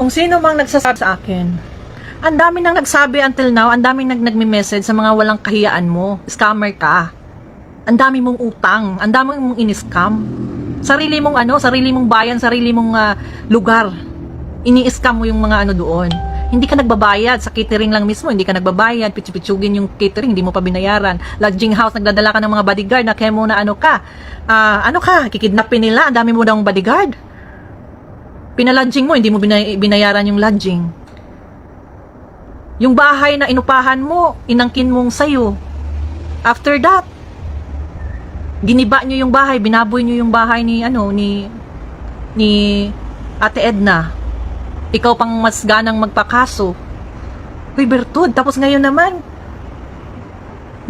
Kung sino mang nagsasabi sa akin, ang dami nang nagsabi until now, ang dami nag nagme-message sa mga walang kahiyaan mo. Scammer ka. Ang dami mong utang, ang dami mong ini-scam. Sarili mong ano, sarili mong bayan, sarili mong ah, lugar. Ini-scam mo yung mga ano doon. Hindi ka nagbabayad sa catering lang mismo, hindi ka nagbabayad, pitsu-pitsugin yung catering, hindi mo pa binayaran. Lodging house, nagdadala ka ng mga bodyguard na kaya na ano ka. Ah, ano ka, kikidnapin nila, ang dami mo daw bodyguard. Pinalodging mo, hindi mo binay- binayaran yung lodging. Yung bahay na inupahan mo, inangkin mong sayo. After that, giniba nyo yung bahay, binaboy nyo yung bahay ni, ano, ni, ni Ate Edna. Ikaw pang mas ganang magpakaso. Uy, Bertud, tapos ngayon naman,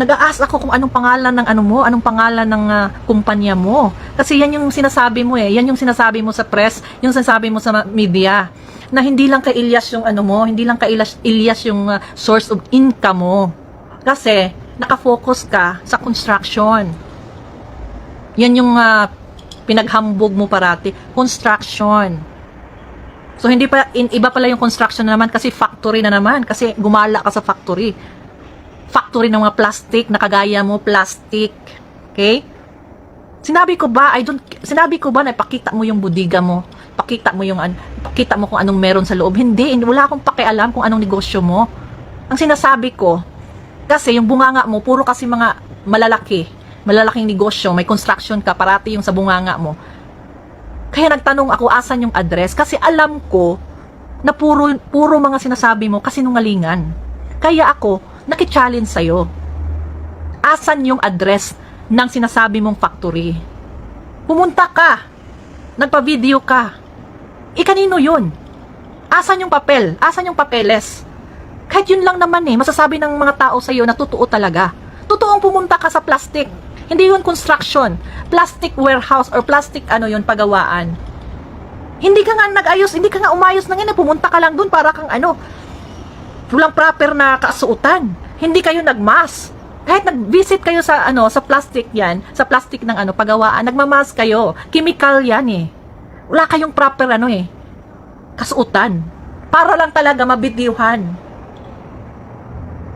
nag-aas ako kung anong pangalan ng ano mo, anong pangalan ng ah, kumpanya mo. Kasi yan yung sinasabi mo eh, yan yung sinasabi mo sa press, yung sinasabi mo sa media na hindi lang kay Ilyas yung ano mo, hindi lang kay Ilyas, Ilyas yung ah, source of income mo. Kasi nakafocus ka sa construction. Yan yung ah, pinaghambog mo parati, construction. So hindi pa in, iba pala yung construction na naman kasi factory na naman kasi gumala ka sa factory. Factory ng mga plastic, nakagaya mo plastic. Okay? Sinabi ko ba, I don't sinabi ko ba na ipakita mo yung budiga mo? Pakita mo yung pakita mo kung anong meron sa loob. Hindi wala akong pakialam kung anong negosyo mo. Ang sinasabi ko, kasi yung bunganga mo, puro kasi mga malalaki, malalaking negosyo, may construction ka, parati yung sa bunganga mo. Kaya nagtanong ako asan yung address kasi alam ko na puro, puro mga sinasabi mo kasi nungalingan. Kaya ako, naki-challenge sa'yo. Asan yung address ng sinasabi mong factory? Pumunta ka. Nagpa-video ka. E kanino yun? Asan yung papel? Asan yung papeles? Kahit yun lang naman eh, masasabi ng mga tao sa'yo na totoo talaga. Totoong pumunta ka sa plastic. Hindi yun construction. Plastic warehouse or plastic ano yun, pagawaan. Hindi ka nga nag-ayos, hindi ka nga umayos na nga, pumunta ka lang dun para kang ano, walang proper na kasuotan. Hindi kayo nagmas. Kahit nag-visit kayo sa ano, sa plastic yan, sa plastic ng ano, pagawaan, nagmamas kayo. Chemical yan eh. Wala kayong proper ano eh, kasuotan. Para lang talaga mabidyuhan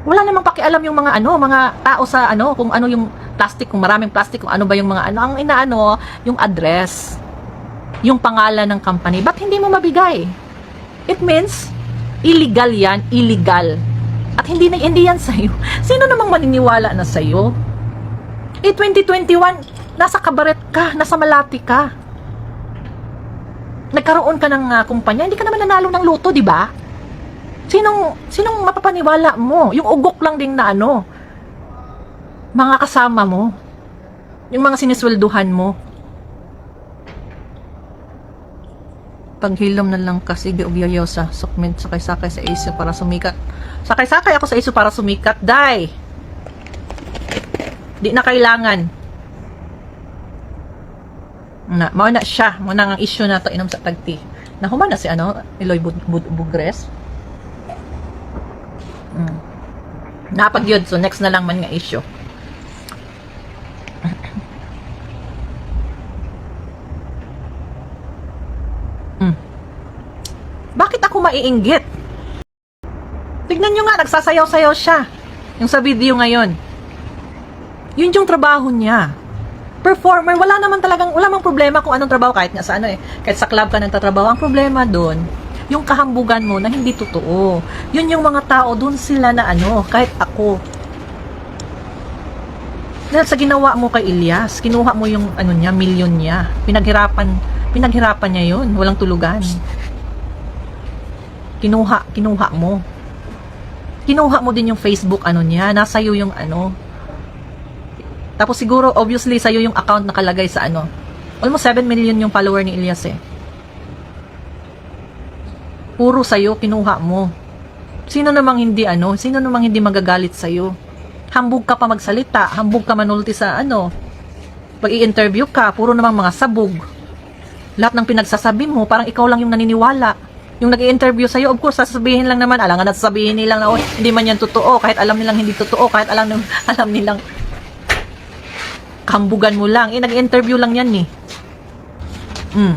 wala namang pakialam yung mga ano, mga tao sa ano, kung ano yung plastic, kung maraming plastic, kung ano ba yung mga ano. Ang inaano, yung address, yung pangalan ng company. Ba't hindi mo mabigay? It means, illegal yan, illegal. At hindi na hindi yan sa'yo. Sino namang maniniwala na sa'yo? Eh, 2021, nasa kabaret ka, nasa malati ka. Nagkaroon ka ng uh, kumpanya, hindi ka naman nanalo ng loto, di ba? Sinong, sinong mapapaniwala mo? Yung ugok lang din na ano, mga kasama mo, yung mga siniswelduhan mo. Paghilom na lang kasi giugyayaw sa sukmin sakay-sakay sa iso para sumikat. Sakay-sakay ako sa iso para sumikat, dai. Di na kailangan. Na, mao na siya, mo na ang issue na to inom sa tagti. Nahuman na si ano, Eloy Bud, Bud, Bugres. Mm. Napag yun, so next na lang man nga issue. mm. Maiinggit? Tignan nyo nga, nagsasayaw-sayaw siya. Yung sa video ngayon. Yun yung trabaho niya. Performer, wala naman talagang, wala mang problema kung anong trabaho kahit nga sa ano eh, kahit sa club ka nagtatrabaho. Ang problema doon, yung kahambugan mo na hindi totoo. Yun yung mga tao, doon sila na ano, kahit ako. Dahil sa ginawa mo kay Ilyas, kinuha mo yung ano niya, milyon niya. Pinaghirapan, pinaghirapan niya yun, walang tulugan. Kinuha, kinuha mo. Kinuha mo din yung Facebook ano niya, nasa iyo yung ano. Tapos siguro, obviously, sa'yo yung account nakalagay sa ano. Almost 7 million yung follower ni Ilyas eh puro sa'yo, kinuha mo. Sino namang hindi ano, sino namang hindi magagalit sa'yo? Hambog ka pa magsalita, hambog ka manulti sa ano, pag i-interview ka, puro namang mga sabog. Lahat ng pinagsasabi mo, parang ikaw lang yung naniniwala. Yung nag interview sa'yo, of course, sasabihin lang naman, alangan at sasabihin nilang na, oh, hindi man yan totoo, kahit alam nilang hindi totoo, kahit alam, alam nilang kambugan mo lang. Eh, nag-interview lang yan eh. Mm.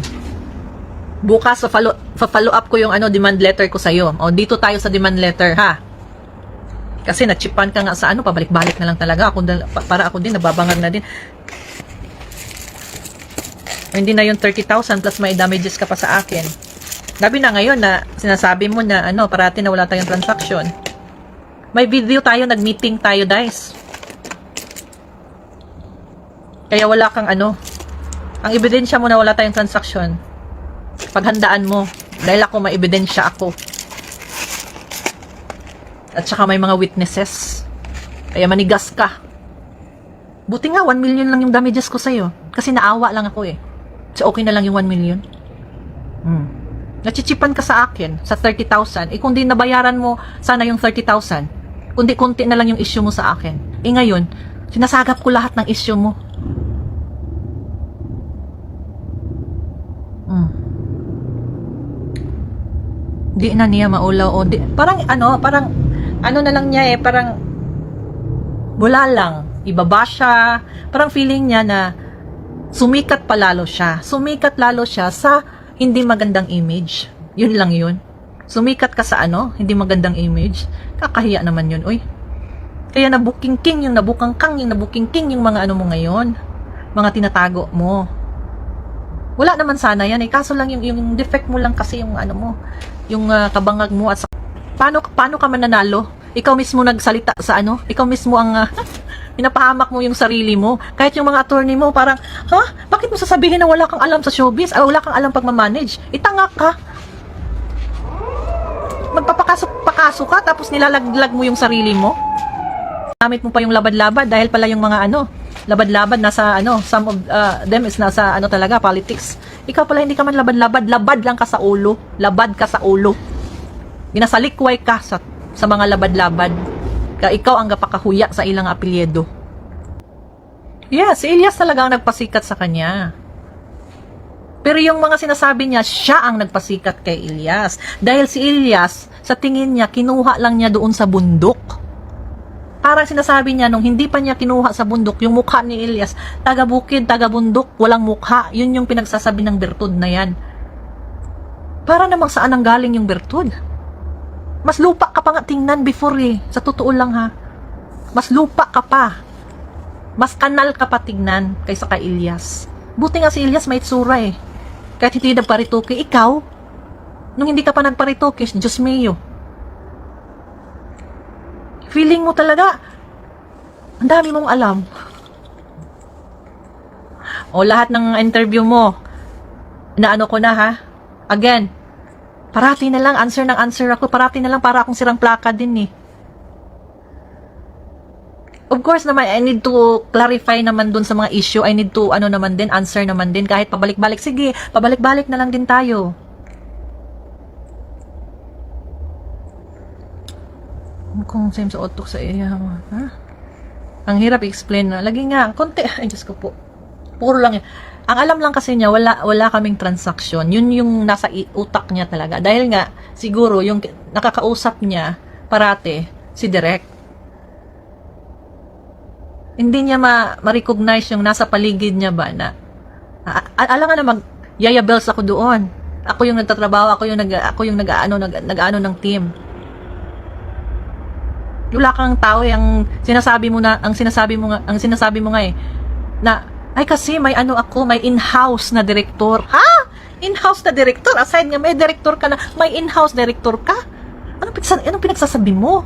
Bukas, follow, follow up ko yung ano, demand letter ko sa'yo. O, dito tayo sa demand letter, ha? Kasi nachipan ka nga sa ano, pabalik-balik na lang talaga. Ako, para ako din, nababangag na din. Hindi na yung 30,000 plus may damages ka pa sa akin. Labi na ngayon na sinasabi mo na ano, parati na wala tayong transaction. May video tayo, nag-meeting tayo, guys. Kaya wala kang ano. Ang ebidensya mo na wala tayong transaction. Paghandaan mo. Dahil ako may ebidensya ako. At saka may mga witnesses. Kaya manigas ka. Buti nga, 1 million lang yung damages ko sa'yo. Kasi naawa lang ako eh. So okay na lang yung 1 million. Hmm. Nachichipan ka sa akin sa 30,000. Eh kung di nabayaran mo sana yung 30,000, kundi kunti na lang yung issue mo sa akin. Eh ngayon, sinasagap ko lahat ng issue mo. Mm. Di na niya maulaw o di, parang ano, parang ano na lang niya eh, parang wala lang. Ibaba siya. Parang feeling niya na sumikat pa lalo siya. Sumikat lalo siya sa hindi magandang image. Yun lang yun. Sumikat ka sa ano, hindi magandang image. Kakahiya naman yun, uy. Kaya nabuking king yung nabukang kang yung nabuking king yung mga ano mo ngayon. Mga tinatago mo. Wala naman sana yan eh. Kaso lang yung, yung defect mo lang kasi yung ano mo. Yung ah, kabangag mo at sa, paano, paano ka mananalo? Ikaw mismo nagsalita sa ano? Ikaw mismo ang ah, pinapahamak mo yung sarili mo. Kahit yung mga attorney mo, parang, ha? Bakit mo sasabihin na wala kang alam sa showbiz? Ah, wala kang alam pagmamanage? Itanga ka. Magpapakaso-pakaso ka, tapos nilalaglag mo yung sarili mo. Gamit mo pa yung labad-labad dahil pala yung mga ano, labad-labad nasa ano, some of uh, them is nasa ano talaga, politics. Ikaw pala hindi ka man labad-labad, labad lang ka sa ulo. Labad ka sa ulo. Ginasalikway ka sa, sa mga labad-labad. Ka ikaw ang gapakahuya sa ilang apelyido. Yeah, si Elias talaga ang nagpasikat sa kanya. Pero yung mga sinasabi niya, siya ang nagpasikat kay Elias. Dahil si Elias, sa tingin niya, kinuha lang niya doon sa bundok. Parang sinasabi niya, nung hindi pa niya kinuha sa bundok, yung mukha ni Elias, taga-bukid, taga-bundok, walang mukha. Yun yung pinagsasabi ng bertud na yan. Para namang saan ang galing yung bertud? Mas lupa ka pa nga tingnan before eh. Sa totoo lang ha. Mas lupa ka pa. Mas kanal ka pa tingnan kaysa kay Elias. Buti nga si Elias may itsura eh. Kahit hindi nagparitoke, ikaw, nung hindi ka pa nagparitoke, Diyos mio. Feeling mo talaga, ang dami mong alam. O lahat ng interview mo, na ano ko na ha, again, parati na lang, answer ng answer ako, parati na lang para akong sirang plaka din eh. Of course naman, I need to clarify naman dun sa mga issue. I need to, ano naman din, answer naman din. Kahit pabalik-balik, sige, pabalik-balik na lang din tayo. Kung same sa otok sa iya ha? Ang hirap i-explain na. Lagi nga, konti, ay Diyos ko po. Puro lang yan. Ang alam lang kasi niya, wala, wala kaming transaction. Yun yung nasa utak niya talaga. Dahil nga, siguro, yung nakakausap niya, parate, si Direk hindi niya ma- ma-recognize yung nasa paligid niya ba na alam nga na mag yaya bells ako doon. Ako yung nagtatrabaho, ako yung nag ako yung nag-aano nag, nag-ano ng team. Wala kang tao eh, ang sinasabi mo na ang sinasabi mo nga ang sinasabi mo nga eh na ay kasi may ano ako, may in-house na director. Ha? In-house na director? Aside nga may director ka na, may in-house director ka? Ano pinagsa- anong pinagsasabi mo?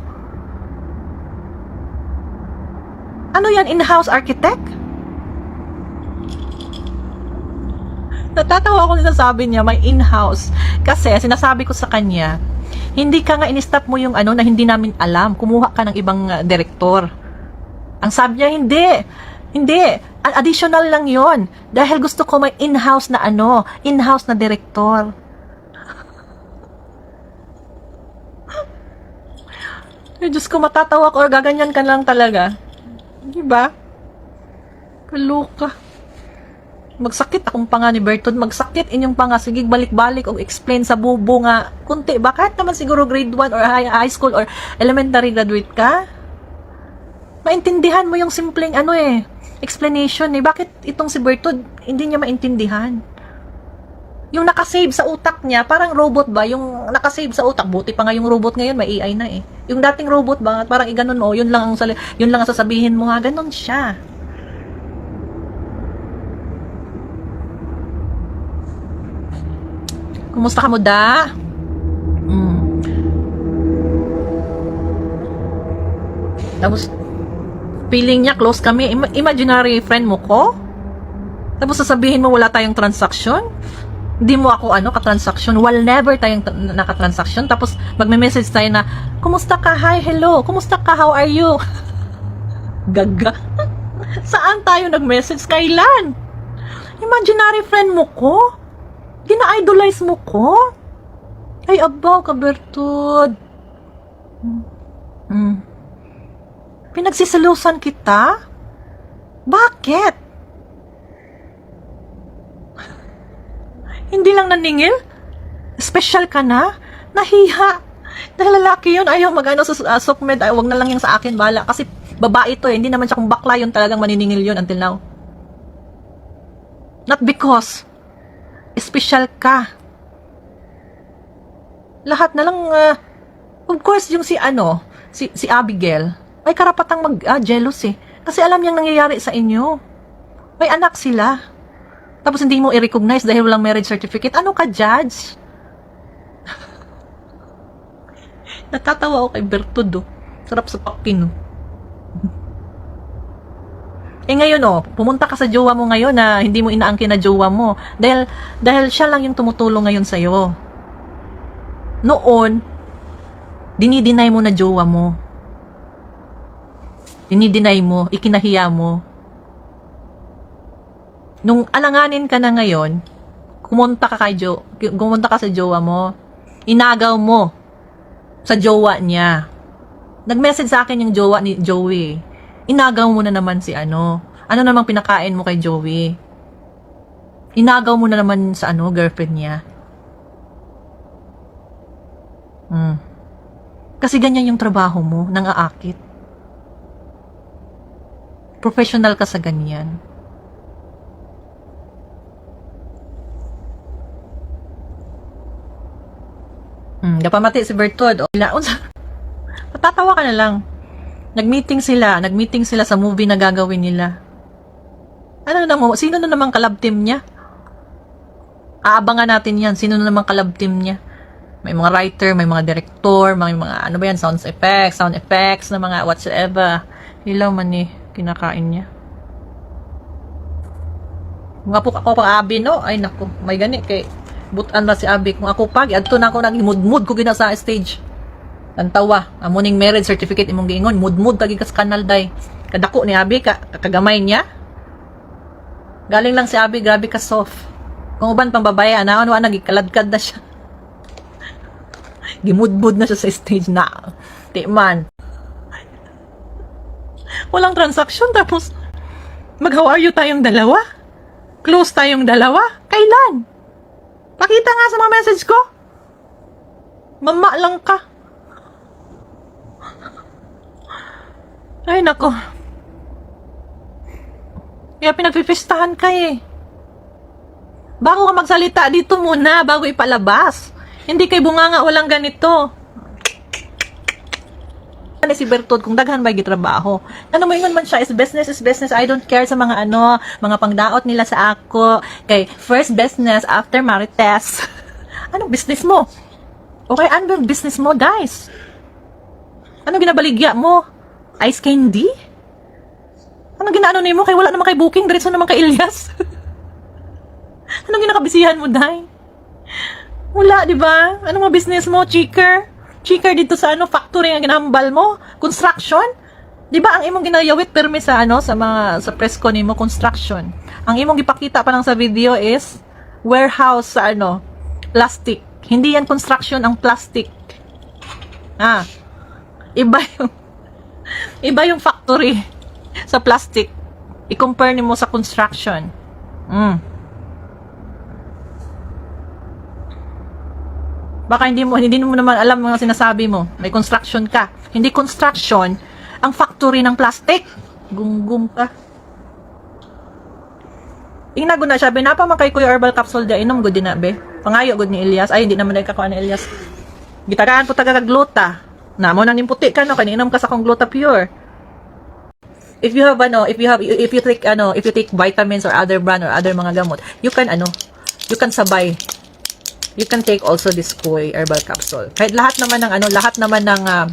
Ano yan, in-house architect? Natatawa ako nila sabi niya, may in-house. Kasi, sinasabi ko sa kanya, hindi ka nga in-stop mo yung ano na hindi namin alam. Kumuha ka ng ibang uh, direktor. Ang sabi niya, hindi. Hindi. Additional lang yon Dahil gusto ko may in-house na ano, in-house na direktor. Ay, Diyos ko, matatawa ko or gaganyan ka lang talaga. Di ba? Kaloka. Magsakit akong panga ni Bertod. Magsakit inyong panga. Sige, balik-balik o explain sa bubo nga. Kunti ba? Kahit naman siguro grade 1 or high, high school or elementary graduate ka. Maintindihan mo yung simpleng ano eh. Explanation eh. Bakit itong si Bertod hindi niya maintindihan? Yung nakasave sa utak niya, parang robot ba? Yung nakasave sa utak, buti pa nga yung robot ngayon, may AI na eh. Yung dating robot ba, parang iganon mo, yun lang ang, sali- yun lang ang sasabihin mo ha, ganon siya. Kumusta ka mo, da? Mm. Tapos, feeling niya close kami. Ima- imaginary friend mo ko? Tapos sasabihin mo wala tayong transaction? Hindi mo ako ano, ka-transaction. Well, never tayong naka-transaction. Tapos magme-message tayo na, Kumusta ka? Hi, hello. Kumusta ka? How are you? Gaga. Saan tayo nag-message? Kailan? Imaginary friend mo ko? Gina-idolize mo ko? Ay, abaw, kabertud. Hmm. Hmm. Pinagsisilusan kita? Bakit? Hindi lang naningil? Special ka na? Nahiha. Dahil lalaki yun, ayaw mag-ano sa uh, sukmed, ay, wag na lang yung sa akin, bala. Kasi babae to eh, hindi naman siya kung bakla yun talagang maniningil yun until now. Not because special ka. Lahat na lang, uh, of course, yung si ano, si, si Abigail, may karapatang mag-jealous eh. Kasi alam niyang nangyayari sa inyo. May anak sila. Tapos hindi mo i-recognize dahil walang marriage certificate. Ano ka, judge? Natatawa ako kay Bertud, oh. Sarap sa pakin, oh. Eh ngayon, oh, pumunta ka sa jowa mo ngayon na hindi mo inaangkin na jowa mo. Dahil, dahil siya lang yung tumutulong ngayon sa'yo. Noon, dinideny mo na jowa mo. Dinideny mo, ikinahiya mo. Nung alanganin ka na ngayon, kumunta ka kay jo, kumunta ka sa jowa mo, inagaw mo sa jowa niya. Nag-message sa akin yung jowa ni Joey. Inagaw mo na naman si ano. Ano namang pinakain mo kay Joey? Inagaw mo na naman sa ano, girlfriend niya. Hmm. Kasi ganyan yung trabaho mo, nang aakit. Professional ka sa ganyan. Hmm, kapamati si Bertod. O, unsa? Matatawa ka na lang. Nag-meeting sila. Nag-meeting sila sa movie na gagawin nila. Ano na mo? Sino na naman kalab team niya? Aabangan natin yan. Sino na naman kalab team niya? May mga writer, may mga director, may mga ano ba yan, sound effects, sound effects na mga whatsoever. Ilaw man eh, kinakain niya. Kung ako, ako pa abi no, ay nako, may gani kay butan na si abi. Kung ako pag, adto na ako nagimudmud ko gina sa stage. Tantawa, amuning marriage certificate imong giingon, mudmud tagi kas kanal day. Kadako ni abi ka kagamay niya. Galing lang si abi, grabe ka soft. Kung uban pang babae, ana ano nagikaladkad na siya. Gimudmud na siya sa stage na. Di man. Walang transaction tapos mag-how are you tayong dalawa? Close tayong dalawa? Kailan? Pakita nga sa mga message ko. Mama lang ka. Ay, nako. Kaya pinagpipistahan ka eh. Bago ka magsalita, dito muna, bago ipalabas. Hindi kay bunganga walang ganito. Ano si Bertod kung daghan ba gitrabaho. Ano mo man siya is business is business. I don't care sa mga ano, mga pangdaot nila sa ako. Kay first business after marites. Anong business mo? Okay, ano business mo, guys? Ano ginabaligya mo? Ice candy? Ano ginaano ni mo? Kay wala naman kay booking, diretso naman kay Ilyas. Anong ginakabisihan mo, Day? Wala, di ba? Ano mga business mo, cheaker? Cheaker dito sa ano, factory nga ginahambal mo? Construction? Di ba ang imong ginayawit permi sa ano, sa mga, sa press ko nimo construction. Ang imong gipakita pa lang sa video is warehouse sa ano, plastic. Hindi yan construction ang plastic. Ah, iba yung, iba yung factory sa plastic. I-compare nimo sa construction. Mm. Baka hindi mo hindi mo naman alam mga sinasabi mo. May construction ka. Hindi construction ang factory ng plastic. Gunggum ka. Ingna na siya, binapa man kay Kuya Herbal Capsule dia inom gud na be. Pangayo gud ni Elias. Ay hindi naman dai kakuha ni Elias. Gitagaan po taga gluta. Na mo nang nimputi ka no kaninom ka sa kong gluta pure. If you have ano, if you have if you take ano, if you take vitamins or other brand or other mga gamot, you can ano, you can sabay. You can take also this Koi herbal capsule. Kahit lahat naman ng ano, lahat naman ng ah,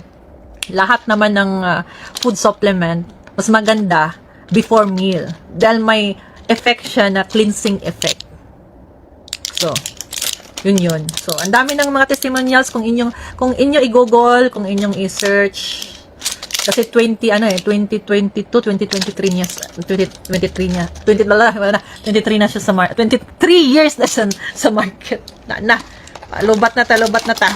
lahat naman ng ah, food supplement mas maganda before meal dahil may effect siya na cleansing effect. So, yun yun. So, ang dami ng mga testimonials kung inyong kung inyo i-google, kung inyong i-search kasi 20 ano eh 2022 2023 niya 2023 niya 20 lala, wala na 23 na siya sa market 23 years na siya sa market na na lubat na ta lubat na ta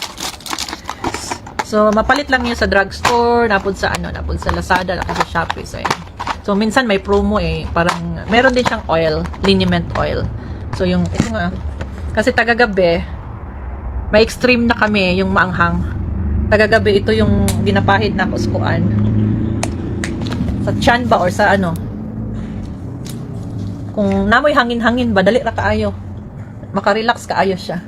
So, mapalit lang yun sa drugstore, napod sa ano, napod sa Lazada, napod sa Shopee. So, yun. so, minsan may promo eh. Parang, meron din siyang oil, liniment oil. So, yung, ito nga, kasi tagagabi, may extreme na kami, yung maanghang. Tagagabi, ito yung ginapahid na kuskuan. Sa tiyan ba or sa ano. Kung namoy hangin-hangin ba, dali ra kaayo. Makarelax kaayo siya.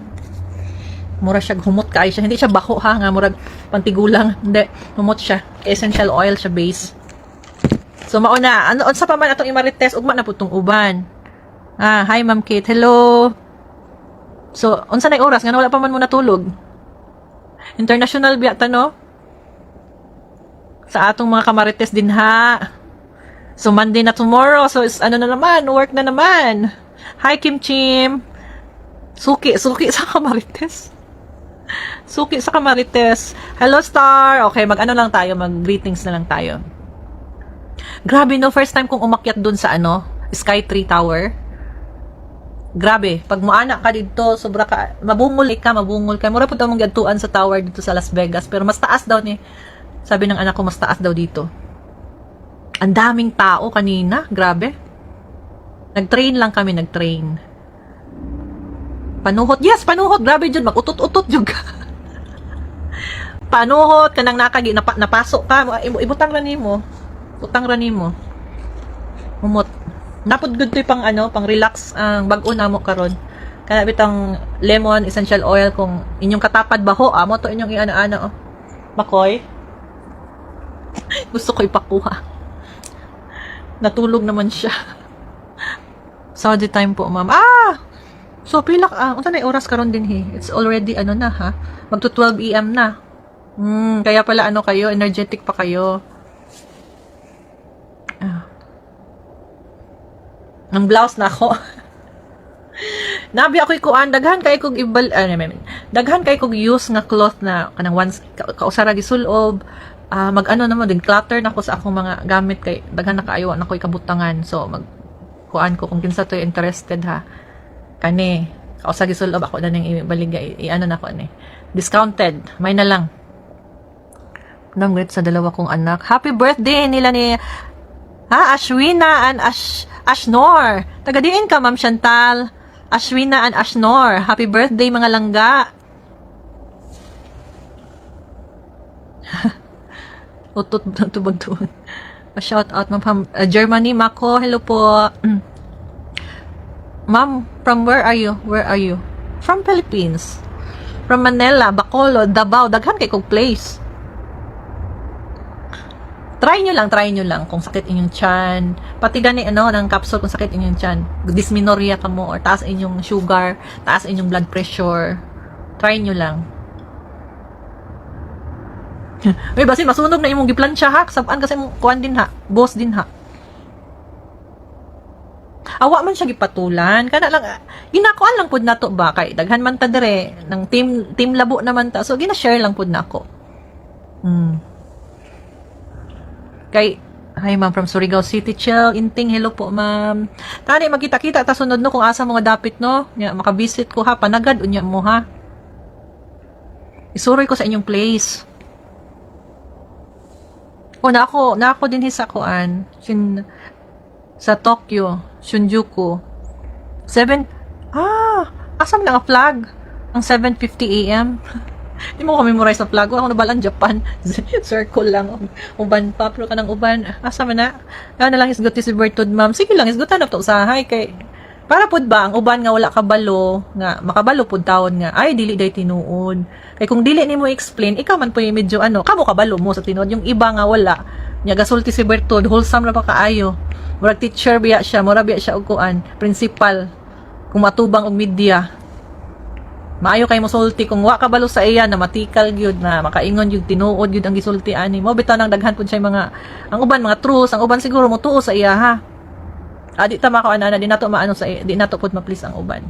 Mura siya humot kaayo siya. Hindi siya bako ha? Nga murag pantigulang. Hindi humot siya. Essential oil siya base. So mauna ano unsa pa man atong imarites? Ugma na putong uban. Ah hi ma'am Kate. Hello. So unsa na oras? Nga wala pa man mo natulog international biya no sa atong mga kamarites din ha so Monday na tomorrow so is, ano na naman work na naman hi Kim Chim Suki, suki sa kamarites. Suki sa Kamarites. Hello, Star! Okay, mag-ano lang tayo, mag-greetings na lang tayo. Grabe, no? First time kong umakyat dun sa ano, Sky Tree Tower. Grabe, pag muana ka dito, sobra ka, mabungol ka, mabungol ka. Mura po mong gadtuan sa tower dito sa Las Vegas. Pero mas taas daw ni, sabi ng anak ko, mas taas daw dito. Ang daming tao kanina, grabe. Nag-train lang kami, nag-train. Panuhot. Yes, panuhot. Grabe dyan. Mag-utot-utot juga. panuhot. Kanang nakagi. Napa, napasok ka. Ibu- Ibutang rani mo. Utang rani mo. Umot. Napod good to pang ano, pang relax ang bag-o na mo karon. Kana bitang lemon essential oil kung inyong katapad baho, amo to inyong iana-ana oh. Makoy. Gusto ko ipakuha. Natulog naman siya. Saudi time po, ma'am. Ah! So, pila ka, ah, unta na oras karon din he. It's already, ano na ha, magto 12 AM na. Hmm, kaya pala ano kayo, energetic pa kayo. Ang blouse na ako. Nabi ako'y kuan, daghan kay kog ibal, ano, I mean, daghan kay kog use nga cloth na, kanang once, ka, kausara gisulob, ah, mag ano naman, din clutter na ko sa akong mga gamit kay, daghan na kaayo na ko'y kabutangan. So, mag, kuan ko, kung kinsa to interested ha kani kausa gisulob ako na ning ibalik i, i, ano na ko ni discounted may na lang Namgrit sa dalawa kong anak. Happy birthday nila ni ha, Ashwina and Ash, Ashnor. Tagadiin ka, Ma'am Chantal. Ashwina and Ashnor. Happy birthday, mga langga. Utot na tubag doon. Shout out, Ma'am. Uh, Germany, Mako. Hello po. Ma'am, from where are you? Where are you? From Philippines. From Manila, Bacolod, Davao, daghan kay kog place. Try nyo lang, try nyo lang kung sakit inyong chan. Pati gani ano, ng capsule kung sakit inyong chan. Dysmenorrhea ka mo or taas inyong sugar, taas inyong blood pressure. Try nyo lang. Uy, basi masunog na imong giplansya ha. Sabaan kasi mo kuan din ha. Boss din ha awa man siya gipatulan kana lang ginakuan lang pud nato ba kay daghan man ta dire ng team team labo naman ta so gina-share lang pud nako hmm kay Hi ma'am from Surigao City. Chill Inting hello po ma'am. Tani magkita-kita ta sunod no kung asa mga dapit no? Nya makabisit ko ha? Panagad unya mo ha? Isuroy ko sa inyong place. O na ako na ako din sa kuan sin sa Tokyo, Shinjuku. 7, ah, asam lang ang flag? Ang 7.50 a.m. Di mo ko memorize sa flag. Ako na balang Japan. Circle lang. Uban pa. Pero ka ng uban. Asa man na? Kaya na lang isgot si Bertod, ma'am. Sige lang, isgotan na to usahay. Kay, Para pud ba ang uban nga wala kabalo nga makabalo pud taon nga ay dili day tinuod. Kay kung dili nimo explain ikaw man po yung medyo ano kamo kabalo mo sa tinuod yung iba nga wala. Nya gasulti si Bertod wholesome ra pa kaayo. Murag teacher biya siya, mura biya siya og kuan, principal. Kung matubang og media. Maayo kay mosulti kung wa kabalo sa iya na matikal gyud na makaingon gyud tinuod gyud ang gisulti ani mo bitaw nang daghan pud siya mga ang uban mga truths ang uban siguro mo tuo sa iya ha. Ah, di tama ko ana di nato maano sa di nato pud ma-please ang uban.